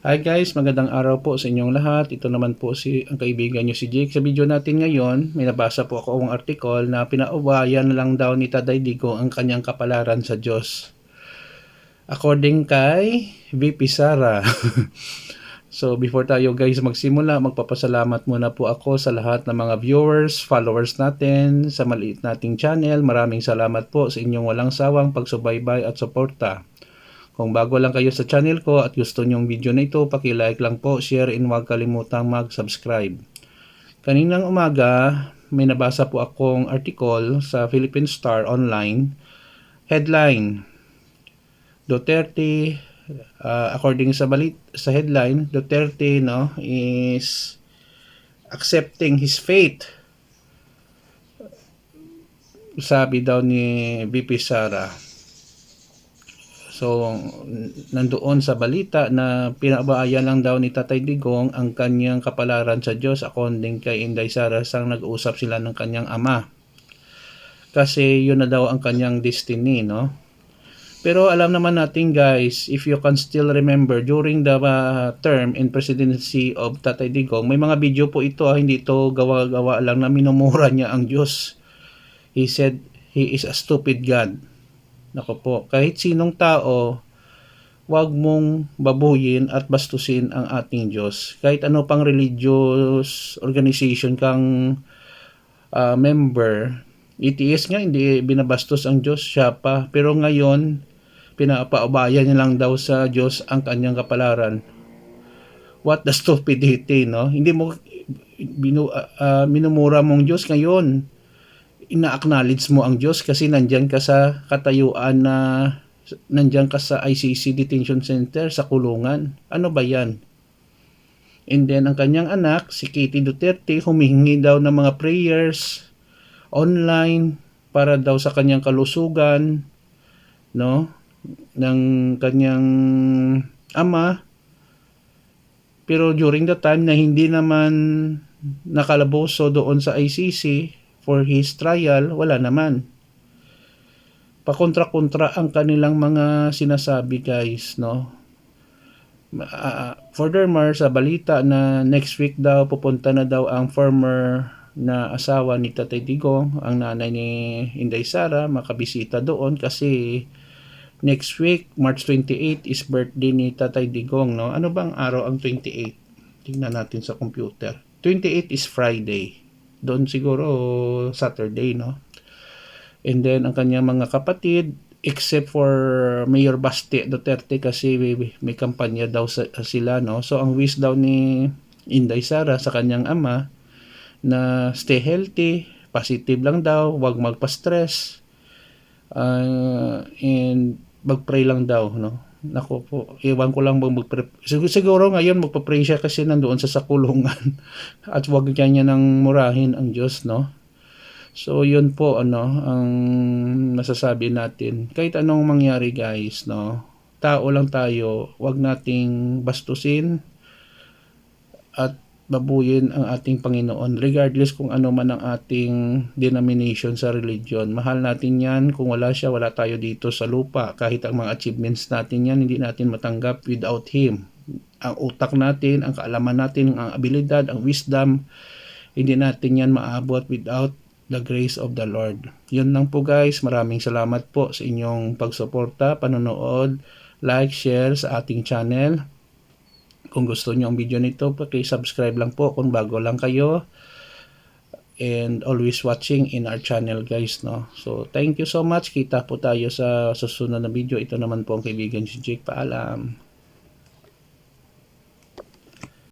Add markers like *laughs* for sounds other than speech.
Hi guys, magandang araw po sa inyong lahat. Ito naman po si ang kaibigan nyo si Jake. Sa video natin ngayon, may nabasa po ako ang article na pinauwayan lang daw ni Taday Digo ang kanyang kapalaran sa Diyos. According kay VP Sara. *laughs* so before tayo guys magsimula, magpapasalamat muna po ako sa lahat ng mga viewers, followers natin sa maliit nating channel. Maraming salamat po sa inyong walang sawang pagsubaybay at suporta. Kung bago lang kayo sa channel ko at gusto nyong video na ito, paki-like lang po, share, and huwag kalimutang mag-subscribe. Kaninang umaga, may nabasa po akong article sa Philippine Star Online. Headline, Duterte, uh, according sa balit sa headline, Duterte no, is accepting his fate. Sabi daw ni BP Sara. So, nandoon sa balita na pinabaayan lang daw ni Tatay Digong ang kanyang kapalaran sa Diyos according kay Inday Sara sang nag-usap sila ng kanyang ama. Kasi yun na daw ang kanyang destiny, no? Pero alam naman natin guys, if you can still remember during the uh, term in presidency of Tatay Digong, may mga video po ito, ah, hindi ito gawa-gawa lang na minumura niya ang Diyos. He said, he is a stupid God Nako po, kahit sinong tao, wag mong babuyin at bastusin ang ating Diyos. Kahit ano pang religious organization kang uh, member, ETS nga hindi binabastos ang Diyos siya pa. Pero ngayon, pinapaubayan niya lang daw sa Diyos ang kanyang kapalaran. What the stupidity, no? Hindi mo binu, uh, minumura mong Diyos ngayon ina-acknowledge mo ang Diyos kasi nandyan ka sa katayuan na nandyan ka sa ICC Detention Center sa kulungan. Ano ba yan? And then ang kanyang anak, si Katie Duterte, humihingi daw ng mga prayers online para daw sa kanyang kalusugan, no? ng kanyang ama. Pero during the time na hindi naman nakalaboso doon sa ICC, for his trial, wala naman. Pakontra-kontra ang kanilang mga sinasabi guys, no? Uh, furthermore, sa balita na next week daw pupunta na daw ang former na asawa ni Tatay Digong, ang nanay ni Inday Sara, makabisita doon kasi next week, March 28 is birthday ni Tatay Digong, no? Ano bang araw ang 28? Tingnan natin sa computer. 28 is Friday doon siguro Saturday, no? And then, ang kanyang mga kapatid, except for Mayor Basti Duterte kasi may, kampanya daw sila, no? So, ang wish daw ni Inday Sara sa kanyang ama na stay healthy, positive lang daw, wag magpa-stress, uh, and mag-pray lang daw, no? Nako po, iwan ko lang bang magpre siguro, ngayon magpa-pray siya kasi nandoon sa sakulungan *laughs* at wag niya niya nang murahin ang Diyos, no? So, yun po, ano, ang masasabi natin. Kahit anong mangyari, guys, no? Tao lang tayo, wag nating bastusin at babuyin ang ating Panginoon regardless kung ano man ang ating denomination sa religion. Mahal natin yan. Kung wala siya, wala tayo dito sa lupa. Kahit ang mga achievements natin yan, hindi natin matanggap without Him. Ang utak natin, ang kaalaman natin, ang abilidad, ang wisdom, hindi natin yan maabot without the grace of the Lord. Yun lang po guys. Maraming salamat po sa inyong pagsuporta, panonood, like, share sa ating channel. Kung gusto niyo ang video nito, paki-subscribe lang po kung bago lang kayo. And always watching in our channel guys, no. So, thank you so much. Kita po tayo sa susunod na video. Ito naman po ang kaibigan si Jake. Paalam.